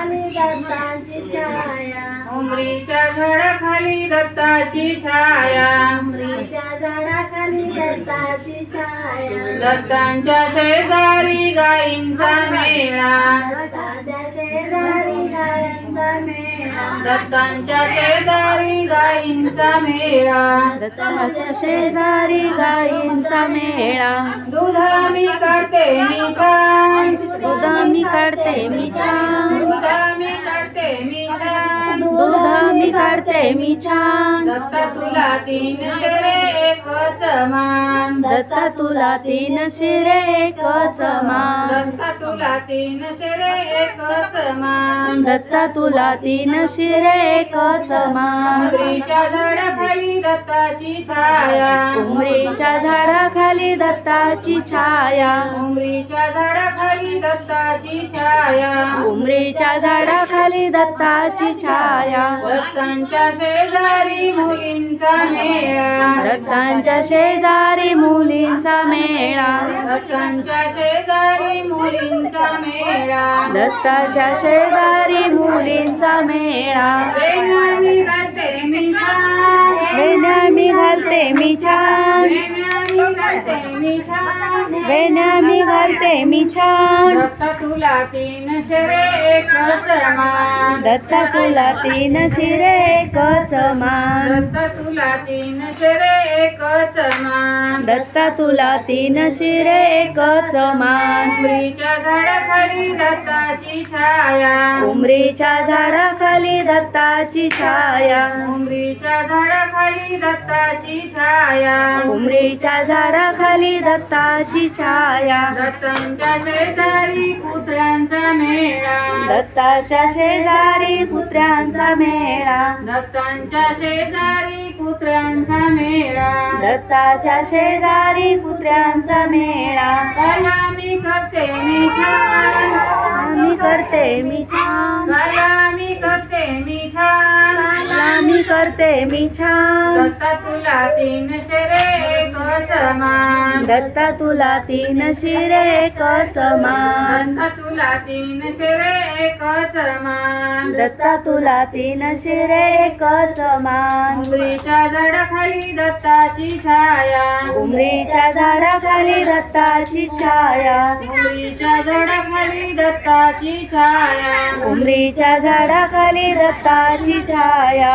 झाडाखाली दत्ताची छाया. उमरीच्या झाडाखाली दत्ताची छाया. उमरीच्या झाडाखाली दत्ताची छाया. दत्तांच्या शेजारी गाईंचा मेळा. दत्ताच्या शेजारी गायांचा मेळा. दत्तांच्या शेजारी गाईंचा मेळा. दत्ताच्या शेजारी गायींचा मेळा. दुधा मी काढते मी छान. दूध मी काढते मी छान. काढते मी छान. दत्ता तुला तीन शेरे एकच मान. दत्ता तुला तीन शिरे एकच मान. दत्ता तुला तीन शेरे एकच मान. दत्ता तुला तीन शिरे एकच मान. उमरीच्या झाडाखाली दत्ताची छाया. उमरीच्या झाडाखाली दत्ताची छाया. उमरीच्या झाडाखाली दत्ताची छाया. उमरीच्या झाडाखाली दत्ताची छाया. दत्तांच्या शेजारी मुलींचा मेळा. दत्तांच्या शेजारी मुलींचा मेळा. दत्तांच्या शेजारी मुलींचा मेळा. दत्ताच्या शेजारी मुलींचा मेळा. मी घालते मी छान. मी घालते मी छान. वेण्या मी घालते मी दत्ता तुला तीन शेरे एकच मान दत्ता तुला तीन शिरे एकच मान दत्ता तुला तीन शेरे एकच मान दत्ता तुला तीन शिरे एकच मान. उमरीच्या झाडाखाली दत्ताची छाया. उमरीच्या झाडाखाली दत्ताची छाया. उमरीच्या झाडाखाली दत्ताची छाया. उमरीच्या झाडाखाली दत्ताची छाया. दत्तांच्या शेजारी कुत्र्यांचा मेळा. दत्ताच्या शेजारी कुत्र्यांचा मेळा. दत्तांच्या शेजारी कुत्र्यांचा मेळा. दत्ताच्या शेजारी कुत्र्यांचा मेळा. काला मी करते मी छान. आम्ही करते मी छान. करते मी छान. दत्ता तुला तीन शेरे एकच मान दत्ता तुला तीन शिरे एकच मान दत्ता तुला तीन शेरे एकच मान दत्ता तुला तीन शिरे एकच मान उमरीच्या झाडाखाली दत्ताची छाया. उमरीच्या झाडाखाली दत्ताची छाया. उमरीच्या झाडाखाली दत्ताची छाया. उमरीच्या झाडाखाली दत्ताची छाया.